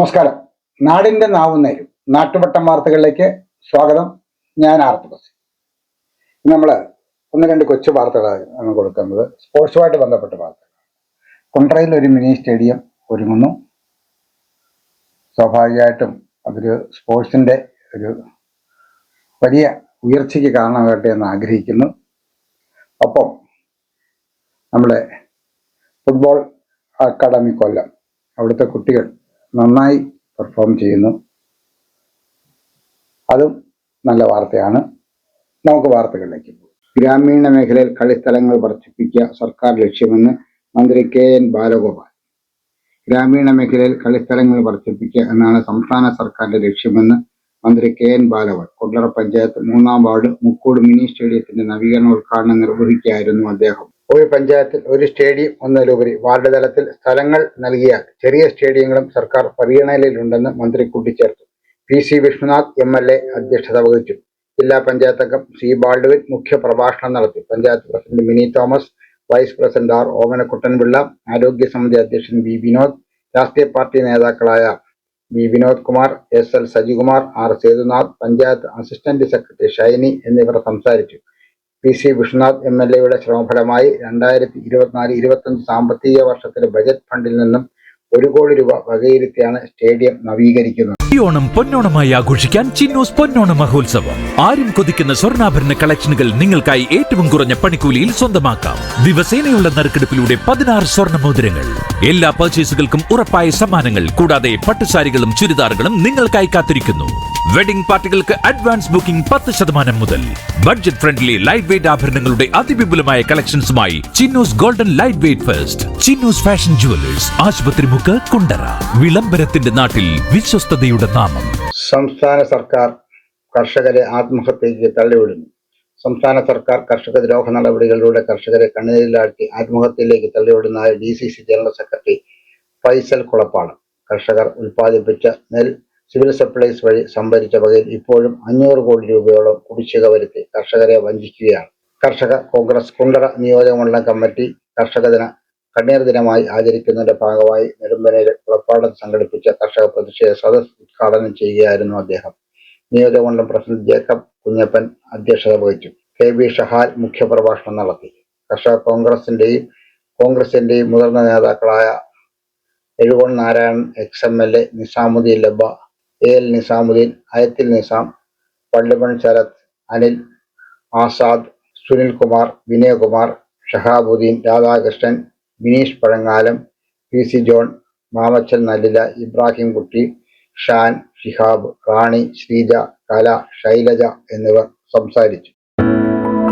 നമസ്കാരം. നാടിന്റെ നാവും നേരും. നാട്ടുവട്ടം വാർത്തകളിലേക്ക് സ്വാഗതം. ഞാൻ ആർത്തബസ് നമ്മൾ ഒന്ന് രണ്ട് കൊച്ചു വാർത്തകളാണ് കൊടുക്കുന്നത്. സ്പോർട്സുമായിട്ട് ബന്ധപ്പെട്ട വാർത്തകൾ. കുണ്ട്രയിൽ ഒരു മിനി സ്റ്റേഡിയം ഒരുങ്ങുന്നു. സ്വാഭാവികമായിട്ടും അതൊരു സ്പോർട്സിന്റെ ഒരു വലിയ ഉയർച്ചയ്ക്ക് കാരണമാകട്ടെ എന്ന് ആഗ്രഹിക്കുന്നു. ഒപ്പം നമ്മുടെ ഫുട്ബോൾ അക്കാഡമി കൊല്ലം. അവിടുത്തെ കുട്ടികൾ നന്നായി പെർഫോം ചെയ്യുന്നു. അതും നല്ല വാർത്തയാണ്. നമുക്ക് വാർത്തകളിലേക്ക് പോകും. ഗ്രാമീണ മേഖലയിൽ കളിസ്ഥലങ്ങൾ വർദ്ധിപ്പിക്കുക സർക്കാർ ലക്ഷ്യമെന്ന് മന്ത്രി കെ എൻ ബാലഗോപാൽ. ഗ്രാമീണ മേഖലയിൽ കളിസ്ഥലങ്ങൾ വർദ്ധിപ്പിക്കുക എന്നാണ് സംസ്ഥാന സർക്കാരിന്റെ ലക്ഷ്യമെന്ന് മന്ത്രി കെ എൻ ബാലഗോപാൽ. കൊല്ലറ പഞ്ചായത്ത് മൂന്നാം വാർഡ് മുക്കോട് മിനി സ്റ്റേഡിയത്തിന്റെ നവീകരണ ഉദ്ഘാടനം നിർവഹിക്കുകയായിരുന്നു അദ്ദേഹം. ഒരു പഞ്ചായത്തിൽ ഒരു സ്റ്റേഡിയം എന്നതിലുപരി വാർഡ് തലത്തിൽ സ്ഥലങ്ങൾ നൽകിയാൽ ചെറിയ സ്റ്റേഡിയങ്ങളും സർക്കാർ പരിഗണനയിലുണ്ടെന്ന് മന്ത്രി കൂട്ടിച്ചേർത്തു. P C Vishnunath M L A അധ്യക്ഷത വഹിച്ചു. ജില്ലാ പഞ്ചായത്ത് അംഗം സി ബാൾഡുവിൻ മുഖ്യ പ്രഭാഷണം നടത്തി. Panchayat president Mini Thomas vice president R Omanakuttan Pillai ആരോഗ്യ സമിതി അധ്യക്ഷൻ വി വിനോദ് രാഷ്ട്രീയ പാർട്ടി നേതാക്കളായ V Vinod Kumar S L Sajikumar R Sethunath panchayat assistant secretary Shiny എന്നിവർ സംസാരിച്ചു. P C Vishnunath M L എയുടെ ശ്രമഫലമായി രണ്ടായിരത്തി ഇരുപത്തിനാല് ഇരുപത്തഞ്ച് സാമ്പത്തിക വർഷത്തിലെ ബജറ്റ് ഫണ്ടിൽ നിന്നും ഒരു കോടി രൂപ വകയിരുത്തിയാണ് സ്റ്റേഡിയം നവീകരിക്കുന്നത്. ഓണം പൊന്നോണമായി ആഘോഷിക്കാൻ ചിന്നോസ് പൊന്നോണ മഹോത്സവം. ആരും കൊതിക്കുന്ന സ്വർണാഭരണ കളക്ഷനുകൾ നിങ്ങൾക്കായി ഏറ്റവും കുറഞ്ഞ പണിക്കൂലിയിൽ സ്വന്തമാക്കാം. ദിവസേനയുള്ള നറുക്കെടുപ്പിലൂടെ പതിനാറ് സ്വർണ മോതിരങ്ങൾ എല്ലാ പർച്ചേസുകൾക്കും ഉറപ്പായ സമ്മാനങ്ങൾ കൂടാതെ പട്ടുസാരികളും ചുരിദാറുകളും നിങ്ങൾക്കായി കാത്തിരിക്കുന്നു. വെഡിംഗ് പാർട്ടികൾക്ക് അഡ്വാൻസ് ബുക്കിംഗ് പത്ത് ശതമാനം മുതൽ. ബഡ്ജറ്റ് ഫ്രണ്ട്ലി ലൈറ്റ് വെയിറ്റ് ആഭരണങ്ങളുടെ അതിവിപുലമായ കളക്ഷൻസുമായി Chinnoos golden light weight first Chinnoos fashion jewellers Ashupathri Mukku Kundara. വിളംബരത്തിന്റെ നാട്ടിൽ വിശ്വസ്തയുടെ നാമം. സംസ്ഥാന സർക്കാർ കർഷകരെ ആത്മഹത്യയ്ക്ക് തള്ളിവിടുന്നു. സംസ്ഥാന സർക്കാർ കർഷക ദ്രോഹ നടപടികളിലൂടെ കർഷകരെ കണ്ണീരിലാഴ്ത്തി ആത്മഹത്യയിലേക്ക് തള്ളിവിടുന്നതായി D C C general secretary Faisal കുളപ്പാണ് കർഷകർ ഉൽപ്പാദിപ്പിച്ച നെൽ സിവിൽ സപ്ലൈസ് വഴി സംഭരിച്ച വകയിൽ ഇപ്പോഴും അഞ്ഞൂറ് കോടി രൂപയോളം കുടിശ്ശിക വരുത്തി കർഷകരെ വഞ്ചിക്കുകയാണ്. കർഷക കോൺഗ്രസ് കുണ്ടറ നിയോജകമണ്ഡലം കമ്മിറ്റി കർഷക ദിന കണ്ണീർ ദിനമായി ആചരിക്കുന്നതിന്റെ ഭാഗമായി നെടുമ്പനയിൽ കുളപ്പാടം സംഘടിപ്പിച്ച കർഷക പ്രതിഷേധ സദസ് ഉദ്ഘാടനം ചെയ്യുകയായിരുന്നു അദ്ദേഹം. നിയോജകമണ്ഡലം പ്രസിഡന്റ് ജേക്കബ് കുഞ്ഞപ്പൻ അധ്യക്ഷത വഹിച്ചു. കെ. വി. ഷഹാൽ മുഖ്യപ്രഭാഷണം നടത്തി. കർഷക കോൺഗ്രസിന്റെയും കോൺഗ്രസിന്റെയും മുതിർന്ന നേതാക്കളായ Ezhukone Narayanan ex M L A Nizamuddin Labba A L Nizamuddin Ayathil Nizam Pallimon Sarath Anil Azad Sunil Kumar Vinayakumar Shahabuddin Radhakrishnan Bineesh Pazhangalam P C John Mamachal Nallila Ibrahim Kutty Shan Shihab റാണി ശ്രീജ കല ശൈലജ എന്നിവർ സംസാരിച്ചു.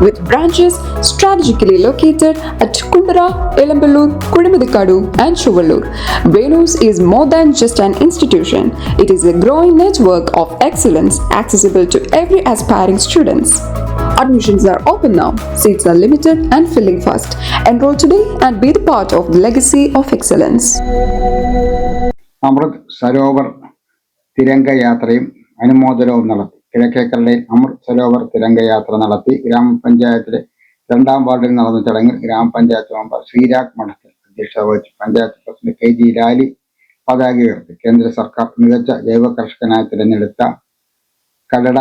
with branches strategically located at Kundara, Elamballur, Kudimadikadu, and Chuvallur. Venus is more than just an institution. It is a growing network of excellence accessible to every aspiring students. Admissions are open now. Seats are limited and filling fast. Enroll today and be the part of the legacy of excellence. Amrit Sarovar Tiranga യാത്രയും അനുമോദനവും നടത്തി കിഴക്കേക്കരയിൽ അമൃത് സരോവർ തിരംഗയാത്ര നടത്തി ഗ്രാമപഞ്ചായത്തിലെ രണ്ടാം വാർഡിൽ നടന്ന ചടങ്ങിൽ ഗ്രാമപഞ്ചായത്ത് member Sreerag Madathil അധ്യക്ഷത വഹിച്ചു. Panchayat president K G Lali പതാക ഉയർത്തി. കേന്ദ്ര സർക്കാർ മികച്ച ജൈവ കർഷകനായി തിരഞ്ഞെടുത്ത കല്ലട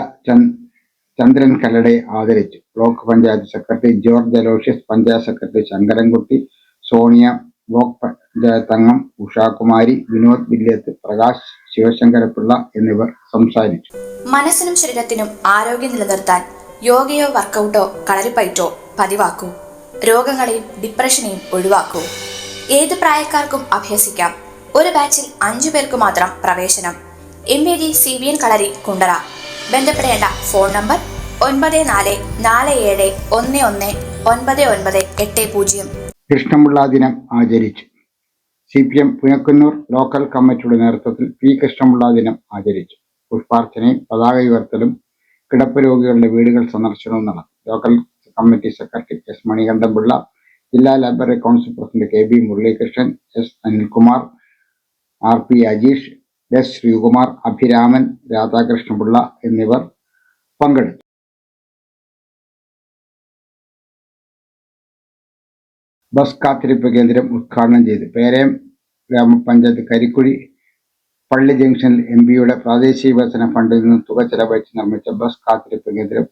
ചന്ദ്രൻ കല്ലടയെ ആദരിച്ചു. Block panchayat secretary George Aloysius panchayat secretary Sankarankutty Sonia block panchayat അംഗം ഉഷാകുമാരി വിനോദ് വില്യത്ത് പ്രകാശ് ശിവശങ്കരപിള്ള എന്നിവർ സംസാരിച്ചു. മനസ്സിനും ശരീരത്തിനും ആരോഗ്യം നിലനിർത്താൻ യോഗയോ വർക്കൗട്ടോ കളരിപ്പയറ്റോ പതിവാക്കൂ. രോഗങ്ങളെയും ഡിപ്രഷനെയും ഒഴിവാക്കൂ. ഏത് പ്രായക്കാർക്കും അഭ്യസിക്കാം. ഒരു ബാച്ചിൽ അഞ്ചു പേർക്ക് മാത്രം പ്രവേശനം. M A G C B N Kalari Kundara. ബന്ധപ്പെടേണ്ട ഫോൺ നമ്പർ ഒൻപത് നാല് നാല് ഏഴ് ഒന്ന് ഒന്ന് ഒൻപത് ഒൻപത് എട്ട് പൂജ്യം. കൃഷ്ണപിള്ള ദിനം ആചരിച്ചു. C P M Punakkunnoor local കമ്മിറ്റിയുടെ നേതൃത്വത്തിൽ പി കൃഷ്ണപിള്ള ദിനം ആചരിച്ചു. പുഷ്പാർച്ചനയും പതാക ഉയർത്തലും കിടപ്പ് രോഗികളുടെ വീടുകൾ സന്ദർശനവും നടന്നു. Local committee secretary S Manikanta Pillai ജില്ലാ library council president K B Muralikrishnan S Anilkumar R P Ajeesh S Sreekumar Abhiraman Radhakrishna Pillai എന്നിവർ പങ്കെടുത്തു. ബസ് കാത്തിരിപ്പ് കേന്ദ്രം ഉദ്ഘാടനം ചെയ്തു. പേരയം ഗ്രാമപഞ്ചായത്ത് കരിക്കുഴി പള്ളി ജംഗ്ഷനിൽ എം പിയുടെ പ്രാദേശിക വികസന ഫണ്ടിൽ നിന്ന് തുക ചെലവഴിച്ച് നിർമ്മിച്ച ബസ് കാത്തിരിപ്പ് കേന്ദ്രം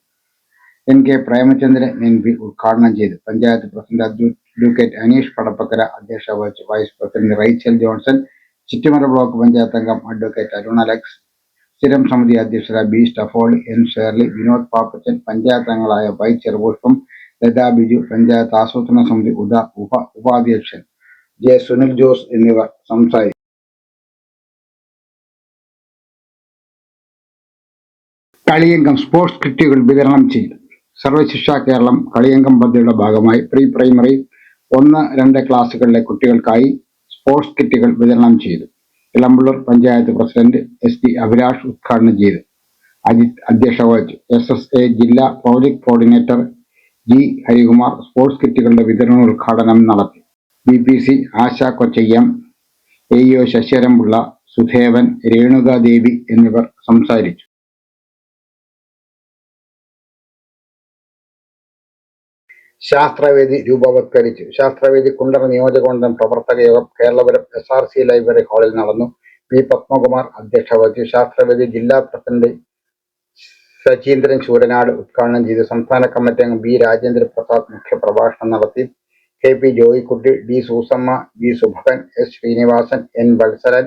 N K Premachandran M P ഉദ്ഘാടനം ചെയ്തു. പഞ്ചായത്ത് പ്രസിഡന്റ് അഡ്വ- അഡ്വക്കേറ്റ് അനീഷ് പടപ്പക്കര അധ്യക്ഷ വഹിച്ചു vice president Rachel Johnson Chittumala block panchayat അംഗം അഡ്വക്കേറ്റ് അരുൺ അലക്സ് സ്ഥിരം സമിതി അധ്യക്ഷരായ B Staffoly N Shirley Vinod Pappachan panchayat അംഗങ്ങളായ വൈ ചെറുപുഷ്പം ലതാ ബിജു പഞ്ചായത്ത് ആസൂത്രണ സമിതി ഉദ ഉപ ഉപാധ്യക്ഷൻ ജെ സുനിൽ ജോസ് എന്നിവർ സംസാരിച്ചു കളിയങ്കം സ്പോർട്സ് കിറ്റുകൾ വിതരണം ചെയ്തു. സർവശിക്ഷ കേരളം കളിയങ്കം പദ്ധതിയുടെ ഭാഗമായി പ്രീ പ്രൈമറി ഒന്ന് രണ്ട് ക്ലാസ്സുകളിലെ കുട്ടികൾക്കായി സ്പോർട്സ് കിറ്റുകൾ വിതരണം ചെയ്തു. Elampalloor panchayat president S T Abhilash ഉദ്ഘാടനം ചെയ്തു. അജിത് അധ്യക്ഷ വഹിച്ചു. എസ് എസ് എ ജില്ലാ project coordinator G. Harikumar sports കിറ്റുകളുടെ വിതരണോദ്ഘാടനം നടത്തി. B. P C. Asha Kochayyam A. O. Sasidharan Pillai Sudevan Renukadevi എന്നിവർ സംസാരിച്ചു. ശാസ്ത്രവേദി രൂപവത്കരിച്ചു. ശാസ്ത്രവേദി കുണ്ടറ നിയോജകമണ്ഡലം പ്രവർത്തക യോഗം Keralapuram S R C library ഹാളിൽ നടന്നു. പി. പത്മകുമാർ അധ്യക്ഷ വഹിച്ചു. ശാസ്ത്രവേദി ജില്ലാ പ്രസിഡന്റ് സചീന്ദ്രൻ ശൂരനാട് ഉദ്ഘാടനം ചെയ്തു സംസ്ഥാന കമ്മിറ്റി അംഗം ബി രാജേന്ദ്ര പ്രസാദ് മുഖ്യപ്രഭാഷണം നടത്തി. K P Joykutty D Susamma B Subhakan S Sreenivasan N Valsaran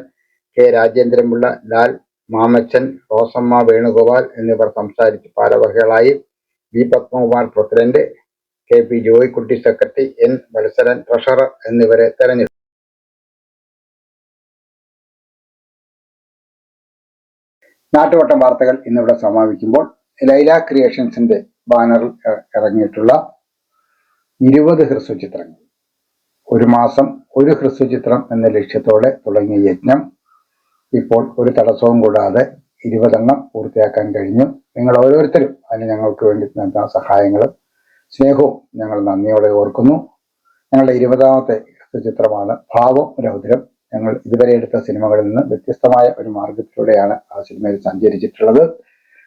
K രാജേന്ദ്രമുള്ള Lal Mamachan Rosamma Venugopal എന്നിവർ സംസാരിച്ച് ഭാരവാഹികളായി B Padmakumar president K P Joykutty secretary N Valsaran treasurer എന്നിവരെ തെരഞ്ഞെടുത്തു. നാട്ടുവട്ടം വാർത്തകൾ ഇന്നിവിടെ സമാപിക്കുമ്പോൾ ലൈല ക്രിയേഷൻസിന്റെ ബാനറിൽ ഇറങ്ങിയിട്ടുള്ള ഇരുപത് ഹ്രസ്വചിത്രങ്ങൾ. ഒരു മാസം ഒരു ഹ്രസ്വചിത്രം എന്ന ലക്ഷ്യത്തോടെ തുടങ്ങിയ യജ്ഞം. ഇപ്പോൾ ഒരു തടസ്സവും കൂടാതെ ഇരുപതെണ്ണം പൂർത്തിയാക്കാൻ കഴിഞ്ഞു. നിങ്ങൾ ഓരോരുത്തരും അതിന് ഞങ്ങൾക്ക് വേണ്ടി നൽകുന്ന സഹായങ്ങളും സ്നേഹവും ഞങ്ങൾ നന്ദിയോടെ ഓർക്കുന്നു. ഞങ്ങളുടെ ഇരുപതാമത്തെ ചിത്രമാണ് ഭാവം രൗദ്രം. ഞങ്ങൾ ഇതുവരെ എടുത്ത സിനിമകളിൽ നിന്ന് വ്യത്യസ്തമായ ഒരു മാർഗത്തിലൂടെയാണ് ആ സിനിമയിൽ സഞ്ചരിച്ചിട്ടുള്ളത്.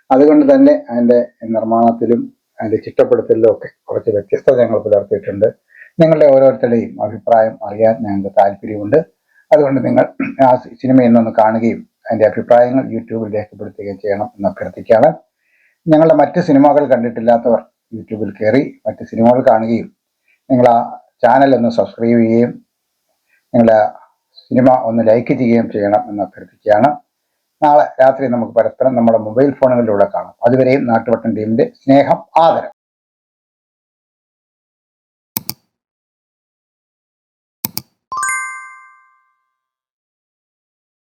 അതുകൊണ്ട് തന്നെ അതിന്റെ നിർമ്മാണത്തിലും അതിന്റെ ചിട്ടപ്പെടുത്തലിലും ഒക്കെ കുറച്ച് വ്യത്യസ്തത ഞങ്ങൾ പുലർത്തിയിട്ടുണ്ട്. നിങ്ങളുടെ ഓരോരുത്തരുടെയും അഭിപ്രായം അറിയാൻ ഞങ്ങൾക്ക് താല്പര്യമുണ്ട്. അതുകൊണ്ട് നിങ്ങൾ ആ സിനിമ ഇന്നൊന്ന് കാണുകയും അതിന്റെ അഭിപ്രായങ്ങൾ യൂട്യൂബിൽ രേഖപ്പെടുത്തുകയും ചെയ്യണം എന്ന് അഭ്യർത്ഥിക്കുകയാണ്. ഞങ്ങളുടെ മറ്റ് സിനിമകൾ കണ്ടിട്ടില്ലാത്തവർ യൂട്യൂബിൽ കയറി മറ്റ് സിനിമകൾ കാണുകയും നിങ്ങൾ ആ ചാനൽ ഒന്ന് സബ്സ്ക്രൈബ് ചെയ്യുകയും നിങ്ങളുടെ സിനിമ ഒന്ന് ലൈക്ക് ചെയ്യുകയും ചെയ്യണം എന്ന് അഭ്യർത്ഥിക്കുകയാണ്. നാളെ രാത്രി നമുക്ക് പരസ്പരം നമ്മുടെ മൊബൈൽ ഫോണുകളിലൂടെ കാണാം. അതുവരെയും നാട്ടുവട്ടം ടീമിന്റെ സ്നേഹം ആദരം.